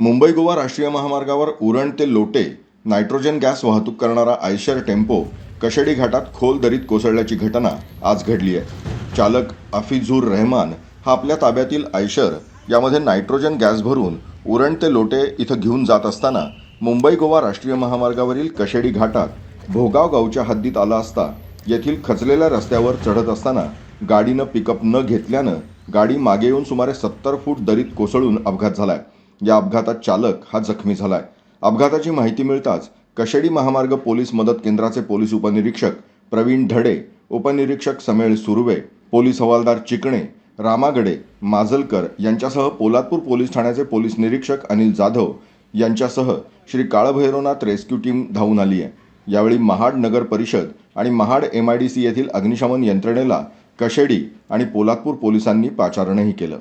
मुंबई गोवा राष्ट्रीय महामार्गावर उरण ते लोटे नायट्रोजन गॅस वाहतूक करणारा आयशर टेम्पो कशेडी घाटात खोल दरीत कोसळल्याची घटना आज घडली आहे. चालक अफिझुर रहमान हा आपल्या ताब्यातील आयशर यामध्ये नायट्रोजन गॅस भरून उरण ते लोटे इथं घेऊन जात असताना मुंबई गोवा राष्ट्रीय महामार्गावरील कशेडी घाटात भोगाव गावच्या हद्दीत आला असता येथील खचलेल्या रस्त्यावर चढत असताना गाडीनं पिकअप न घेतल्यानं गाडी मागे येऊन सुमारे सत्तर फूट दरीत कोसळून अपघात झाला आहे या अपघातात चालक हा जखमी झालाय. अपघाताची माहिती मिळताच कशेडी महामार्ग पोलीस मदत केंद्राचे पोलीस उपनिरीक्षक प्रवीण धडे उपनिरीक्षक समेळ सुर्वे पोलीस हवालदार चिकणे रामागडे माजलकर यांच्यासह पोलादपूर पोलीस ठाण्याचे पोलीस निरीक्षक अनिल जाधव यांच्यासह श्री काळभैरवनाथ रेस्क्यू टीम धावून आली आहे. यावेळी महाड नगर परिषद आणि Mahad M I D C येथील अग्निशमन यंत्रणेला कशेडी आणि पोलादपूर पोलिसांनी पाचारणही केलं.